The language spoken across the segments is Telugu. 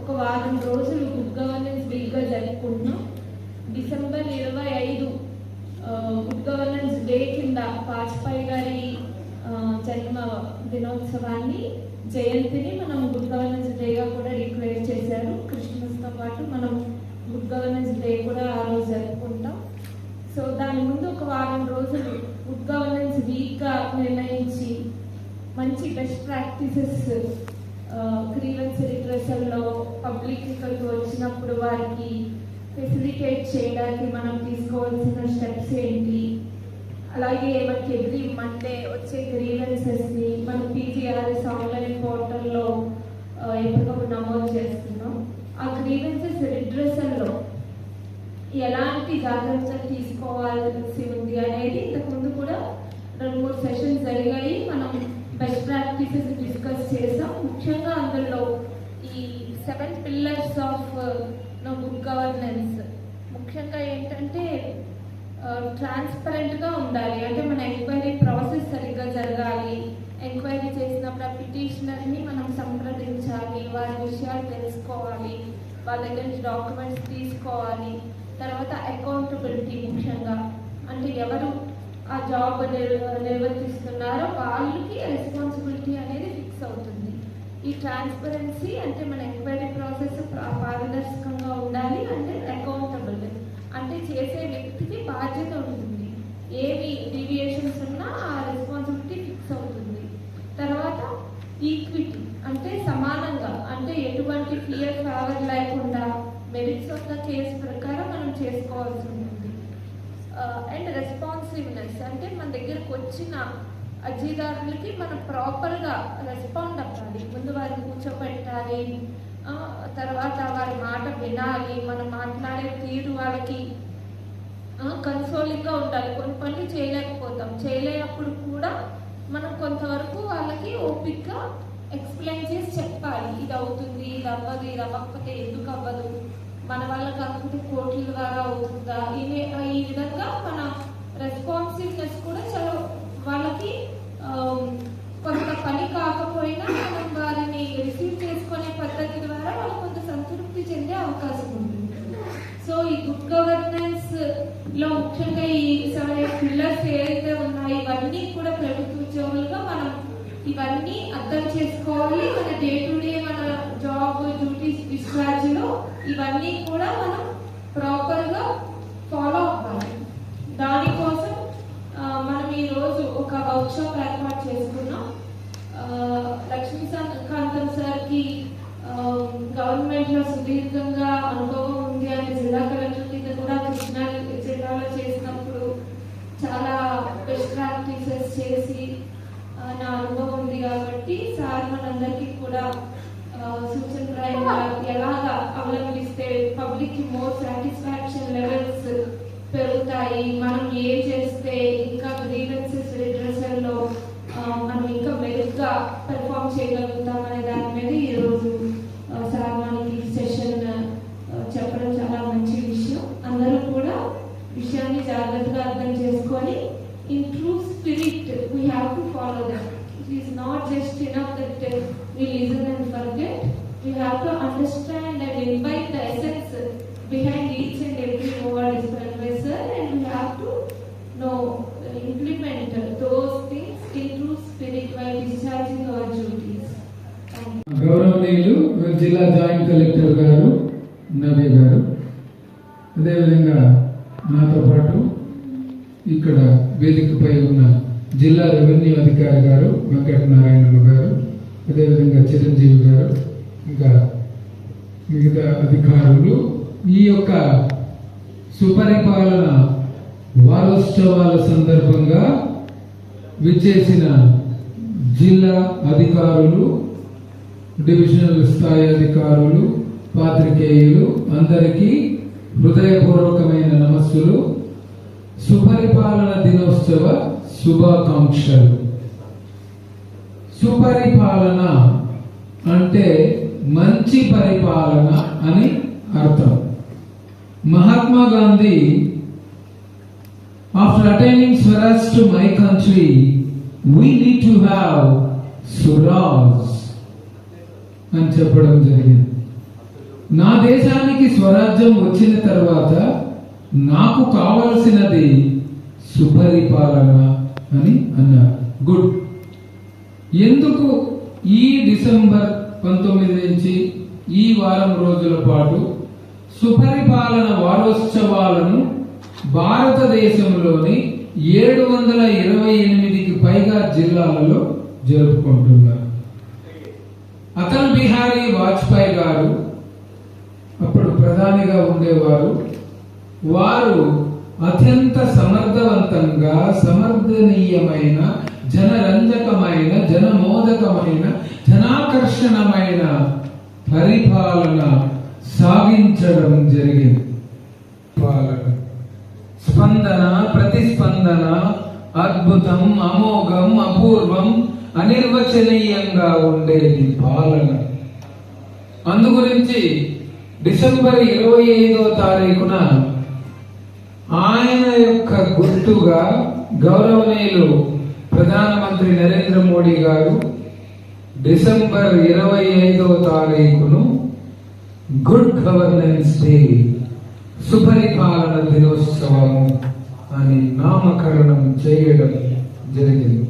ఒక వారం రోజులు గుడ్ గవర్నెన్స్ వీక్గా జరుపుకుంటున్నాం. డిసెంబర్ ఇరవై ఐదు గుడ్ గవర్నెన్స్ డే కింద వాజ్పేయి గారి జన్మ దినోత్సవాన్ని జయంతిని మనం గుడ్ గవర్నెన్స్ డేగా కూడా డిక్లేర్ చేశారు. క్రిస్మస్తో పాటు మనం గుడ్ గవర్నెన్స్ డే కూడా ఆ రోజు జరుపుకుంటాం. సో దాని ముందు ఒక వారం రోజులు గుడ్ గవర్నెన్స్ వీక్గా నిర్ణయించి మంచి బెస్ట్ ప్రాక్టీసెస్ గ్రీవెన్స్ రిట్రెసల్లో పబ్లిక్ ఇక్కడికి వచ్చినప్పుడు వారికి ఫెసిలిటేట్ చేయడానికి మనం తీసుకోవాల్సిన స్టెప్స్ ఏంటి? అలాగే మనకి ఎవ్రీ మండే వచ్చే గ్రీవెన్సెస్ని మన పీజీఆర్ఎస్ ఆన్లైన్ పోర్టల్లో ఎప్పటికప్పుడు నమోదు చేస్తున్నాం. ఆ గ్రీవెన్సెస్ రిడ్రెసల్లో ఎలాంటి జాగ్రత్తలు తీసుకోవాల్సి ఉంది అనేది ఇంతకుముందు కూడా రెండు మూడు సెషన్స్ జరిగాయి. మనం బెస్ట్ ప్రాక్టీసెస్ డిస్కస్ చేసి seven pillars of no good governance ముఖ్యంగా ఏంటంటే ట్రాన్స్పరెంట్గా ఉండాలి. అంటే మన ఎంక్వైరీ ప్రాసెస్ సరిగ్గా జరగాలి. ఎంక్వైరీ చేసినప్పుడు ఆ పిటిషనర్ని మనం సంప్రదించాలి. వారి విషయాలు తెలుసుకోవాలి. వాళ్ళ దగ్గర నుంచి డాక్యుమెంట్స్ తీసుకోవాలి. తర్వాత అకౌంటబిలిటీ ముఖ్యంగా. అంటే ఎవరు ఆ జాబ్ నిర్- నిర్వర్తిస్తున్నారో వాళ్ళకి రెస్పాన్సిబిలిటీ ఈ ట్రాన్స్పరెన్సీ అంటే మన ఎంక్వైరీ ప్రాసెస్ పారదర్శకంగా ఉండాలి అంటే అకౌంటబుల్ అంటే చేసే వ్యక్తికి బాధ్యత ఉంటుంది ఏవి డీవియేషన్స్ ఉన్నా ఆ రెస్పాన్సిబిలిటీ ఫిక్స్ అవుతుంది తర్వాత ఈక్విటీ అంటే సమానంగా అంటే ఎటువంటి ఫియర్ ఫేవర్ లేకుండా మెరిట్స్ ఆఫ్ ద కేసు ప్రకారం మనం చేసుకోవాల్సి ఉంటుంది అండ్ రెస్పాన్సివ్నెస్ అంటే మన దగ్గరకు వచ్చిన వాళ్ళకి మనం ప్రాపర్గా రెస్పాండ్ అవ్వాలి. ముందు వారిని కూర్చోబెట్టాలి తర్వాత వారి మాట వినాలి. మనం మాట్లాడే తీరు వాళ్ళకి కన్సోలింగ్గా ఉండాలి. కొన్ని పనులు చేయలేకపోతాం. చేయలేనప్పుడు కూడా మనం కొంతవరకు వాళ్ళకి ఓపిక్గా ఎక్స్ప్లెయిన్ చేసి చెప్పాలి. ఇది అవుతుంది ఇది అవ్వదు ఇది అవ్వకపోతే ఎందుకు అవ్వదు? మన వల్ల అనుకుంటే కోట్ల ద్వారా అవుతుందా ఇవే ఈ విధంగా మన రెస్పాన్సివ్నెస్ కూడా చాలా వాళ్ళకి ఆమ్, కొంత పని కాకపోయినా మనం వారిని రిసీవ్ చేసుకునే పద్ధతి ద్వారా వాళ్ళు కొంత సంతృప్తి చెందే అవకాశం ఉంటుంది సో ఈ గుడ్ గవర్నెన్స్లో ముఖ్యంగా ఈ సెవెన్ పిల్లర్స్ ఏవైతే ఉన్నాయో ఇవన్నీ కూడా ప్రభుత్వ ఉద్యోగులుగా మనం ఇవన్నీ అర్థం చేసుకోవాలి మన డే టు డే మన జాబ్ డ్యూటీస్ డిశ్చార్జ్లో ఇవన్నీ కూడా మనం ప్రాపర్గా ఫాలో అవ్వాలి. దానికోసం మనం ఈ రోజు ఒక వర్క్ షాప్ ఏర్పాటు చేసుకున్నాం. ఆ, లక్ష్మీకాంతం సార్కి గవర్నమెంట్లో సుదీర్ఘంగా అనుభవం ఉంది అని జిల్లా కలెక్టర్ కింద కూడా కృష్ణా జిల్లాలో చేసినప్పుడు చాలా బెస్ట్ ప్రాక్టీసెస్ చేసి నా అనుభవం ఉంది కాబట్టి సార్ మనందరికీ కూడా ఆ, సూచనప్రాయంగా ఎలాగా అవలంబిస్తే పబ్లిక్కి మోర్ సాటిస్ఫాక్షన్ లెవెల్స్ పెరుగుతాయి మనం ఏం చేస్తే ఇంకా గ్రీవెన్సెస్ రిడ్రెసల్లో మనం ఇంకా మెరుగ్గా పెర్ఫామ్ చేయగలుగుతాం అనే దాని మీద ఈ రోజు గౌరవనీయులు జిల్లా జాయింట్ కలెక్టర్ గారు నవీ గారు. అదేవిధంగా నాతో పాటు ఇక్కడ వేదికపై ఉన్న జిల్లా రెవెన్యూ అధికారి గారు వెంకటనారాయణలు గారు అదేవిధంగా చిరంజీవి గారు ఇంకా మిగతా అధికారులు ఈ యొక్క సుపరిపాలన వారోత్సవాల సందర్భంగా విచ్చేసిన జిల్లా అధికారులు డివిజనల్ స్థాయి అధికారులు పాత్రికేయులు అందరికీ హృదయపూర్వకమైన నమస్సులు. సుపరిపాలన దినోత్సవ శుభాకాంక్షలు. సుపరిపాలన అంటే మంచి పరిపాలన అని అర్థం. Mahatma Gandhi after attaining Swaraj to my country we need to have Suraj అని చెప్పడం జరిగింది. నా దేశానికి స్వరాజ్యం వచ్చిన తర్వాత నాకు కావలసినది సుపరిపాలన అని అన్నారు. గుడ్ ఎందుకు ఈ డిసెంబర్ పంతొమ్మిది నుంచి ఈ వారం రోజుల పాటు సుపరిపాలన వారోత్సవాలను భారతదేశంలోని ఏడు వందల ఇరవై ఎనిమిదికి పైగా జిల్లాలలో జరుపుకుంటున్నారు? అటల్ బిహారీ వాజ్పేయి గారు అప్పుడు ప్రధానిగా ఉండేవారు. వారు అత్యంత సమర్థవంతంగా సమర్థనీయమైన జనరంజకమైన జనమోదకమైన జనాకర్షణమైన పరిపాలన సాగించడం జరిగింది. పాలన. స్పందన ప్రతిస్పందన అద్భుతం అమోఘం అపూర్వం అనిర్వచనీయంగా ఉండేది పాలన. అందుగురించి డిసెంబర్ ఇరవై ఐదో తారీఖున ఆయన యొక్క గుర్తుగా గౌరవనీయులు ప్రధానమంత్రి నరేంద్ర మోడీ గారు డిసెంబర్ ఇరవై ఐదో తారీఖును గుడ్ గవర్నెన్స్ డే సుపరిపాలన దినోత్సవము అని నామకరణం చేయడం జరిగింది.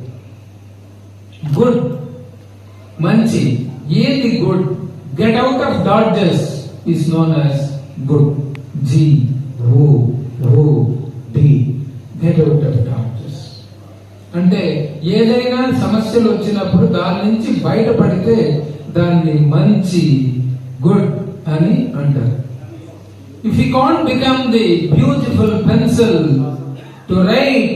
గుడ్ మంచి ఏది good get out of dodges is known as good. G O O D get out of dodges అంటే ఏదైనా సమస్యలు వచ్చినప్పుడు దాని నుంచి బయటపడితే దాన్ని మంచి గుడ్ అని అంటారు. If you can't become the beautiful pencil to write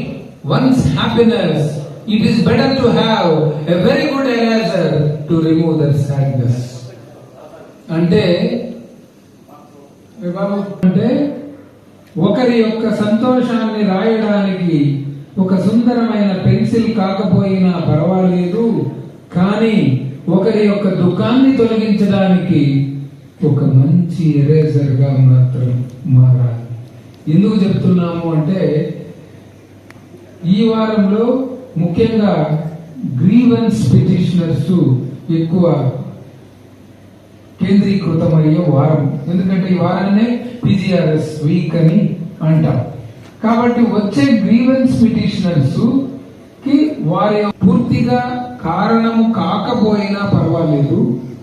one's happiness it is better to have a very good eraser to remove their sadness అంటే అంటే ఒకరి యొక్క సంతోషాన్ని రాయడానికి ఒక సుందరమైన పెన్సిల్ కాకపోయినా పర్వాలేదు కానీ ఒకరి యొక్క దుఃఖాన్ని తొలగించడానికి ఒక మంచి ఎరేజర్గా మాత్రం మారాలి. ఎందుకు చెప్తున్నాము అంటే ఈ వారంలో ముఖ్యంగా గ్రీవెన్స్ పిటిషనర్స్ ఎక్కువ కేంద్రీకృతమయ్యే వారం. ఎందుకంటే ఈ వారాన్నే పిజిఆర్ఎస్ వీక్ అని అంటాం. కాబట్టి వచ్చే గ్రీవెన్స్ పిటిషనర్స్కి వారి పూర్తిగా కారణము కాకపోయినా పర్వాలేదు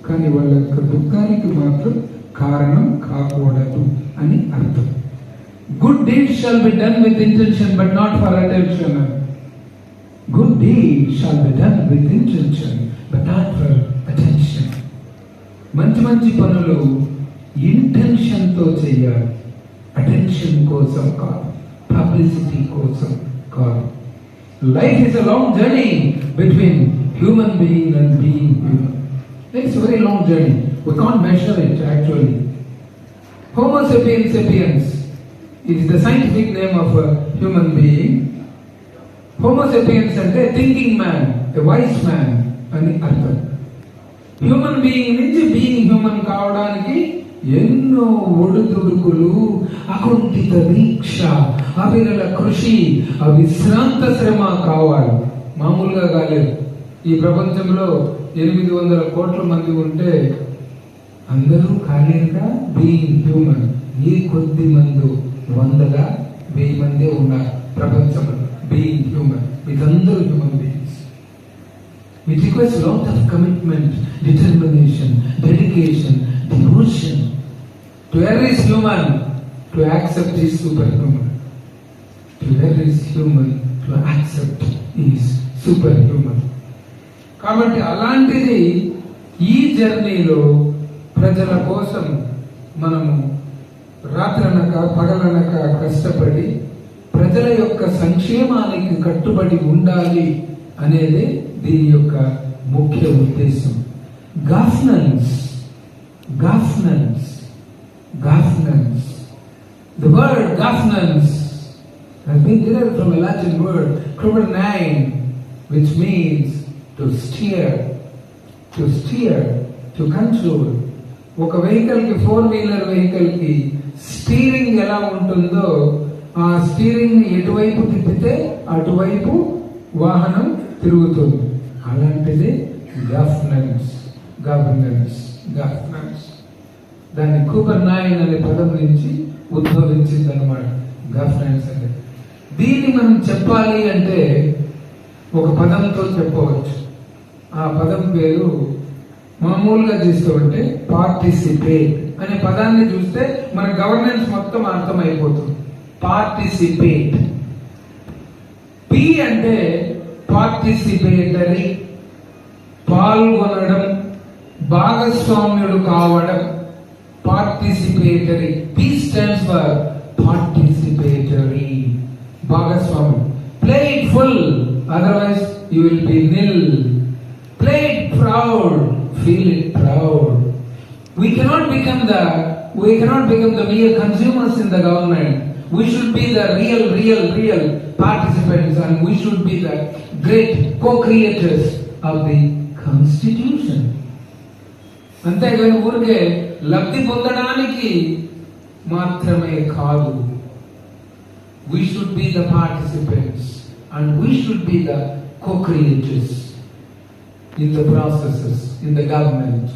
కానీ వాళ్ళ యొక్క దుఃఖానికి మాత్రం కారణం కాకూడదు అని అర్థం. Good deed shall be done with intention but not for attention good deed shall be done with intention but not for attention మంచి మంచి పనులు ఇంటెన్షన్తో చేయాలి. అటెన్షన్ కోసం కాదు పబ్లిసిటీ కోసం కాదు. Life is a long journey between human being and being human it's very long journey we can't measure it actually Homo sapiens sapiens is the scientific name of a human being. Homo sapiens అంటే thinking man a wise man అని అర్థం. హ్యూమన్ బీయింగ్ నుంచి బీయింగ్ హ్యూమన్ కావడానికి ఎన్నో ఒడుదుడుకులు అకుంఠిత దీక్ష అవిరల కృషి అవిశ్రాంత శ్రమ కావాలి. మామూలుగా కాలేదు. ఈ ప్రపంచంలో ఎనిమిది వందల కోట్ల మంది ఉంటే అందరూ ఖాళీగా బీయింగ్ హ్యూమన్ ఏ కొద్ది మంది వందగా వెయ్యి మంది ఉన్నారు ప్రపంచంలో. Being human, with human human beings. Request requires a commitment of commitment, determination, dedication, devotion is every to accept accept super superhuman. To every is to to accept is super కాబట్టి అలాంటిది ఈ జర్నీలో ప్రజల కోసం మనము రాత్రనక పగలనక కష్టపడి ప్రజల యొక్క సంక్షేమానికి కట్టుబడి ఉండాలి అనేది దీని యొక్క ముఖ్య ఉద్దేశం. Governance governance governance the word governance from Latin word criminal nine which means to steer to steer to control ఒక వెహికల్కి ఫోర్ వీలర్ వెహికల్కి స్టీరింగ్ ఎలా ఉంటుందో ఆ స్టీరింగ్ని ఎటువైపు తిప్పితే అటువైపు వాహనం తిరుగుతుంది. అలాంటిది గవర్నెన్స్ గవర్నెన్స్ గవర్నెన్స్ దాన్ని కూపర్ నాయన్ అనే పదం నుంచి ఉద్భవించింది అనమాట గవర్నెన్స్ అంటే. దీన్ని మనం చెప్పాలి అంటే ఒక పదంతో చెప్పవచ్చు. ఆ పదం పేరు మామూలుగా చూస్తుంటే పార్టిసిపేట్ అనే పదాన్ని చూస్తే మన గవర్నెన్స్ మొత్తం అర్థమైపోతుంది. పార్టిసిపేట్ పి అంటే పార్టిసిపేటరీ పాల్గొనడం భాగస్వామ్యుడు కావడం participatory P stands for participatory భాగస్వామ్యం play it full otherwise you will be nil play it proud feel it proud we cannot become the we cannot become the mere consumers in the government. we should be the real real real participants and we should be the great co-creators of the constitution అంతేగాని ఊరికే లబ్ధి పొందడానికి మాత్రమే కాదు we should be the participants and we should be the co-creators in the processes in the government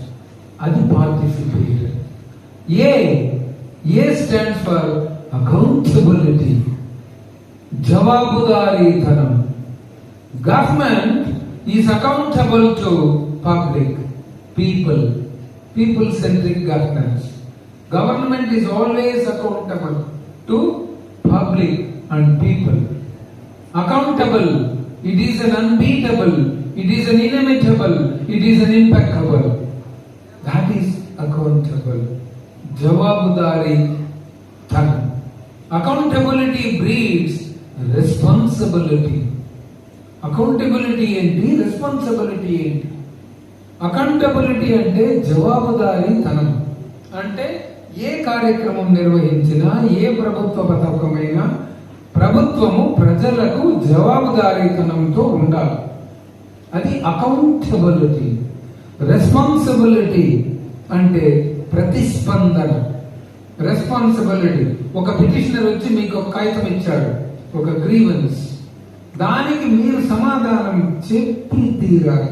అది participator A A stands for accountability జవాబుదారీతనం government is accountable to public people people centric governance government is always accountable to public and people accountable. It is an unbeatable. It is an inimitable. It is an impeccable. That is accountable. జవాబుదారీ తనం అకౌంటబిలిటీ బ్రీడ్స్ రెస్పాన్సిబిలిటీ అకౌంటబిలిటీ ఏంటి? రెస్పాన్సిబిలిటీ ఏంటి? అకౌంటబిలిటీ అంటే జవాబుదారీతనం. అంటే ఏ కార్యక్రమం నిర్వహించినా ఏ ప్రభుత్వ పథకమైనా ప్రభుత్వము ప్రజలకు జవాబుదారీతనంతో ఉండాలి. అది అకౌంటబిలిటీ రెస్పాన్సిబిలిటీ అంటే ప్రతిస్పందన. రెస్పాన్సిబిలిటీ ఒక పిటిషనర్ వచ్చి మీకు ఒక కాగితం ఇచ్చాడు. ఒక గ్రీవెన్స్ దానికి మీరు సమాధానం చెప్పి తీరాలి.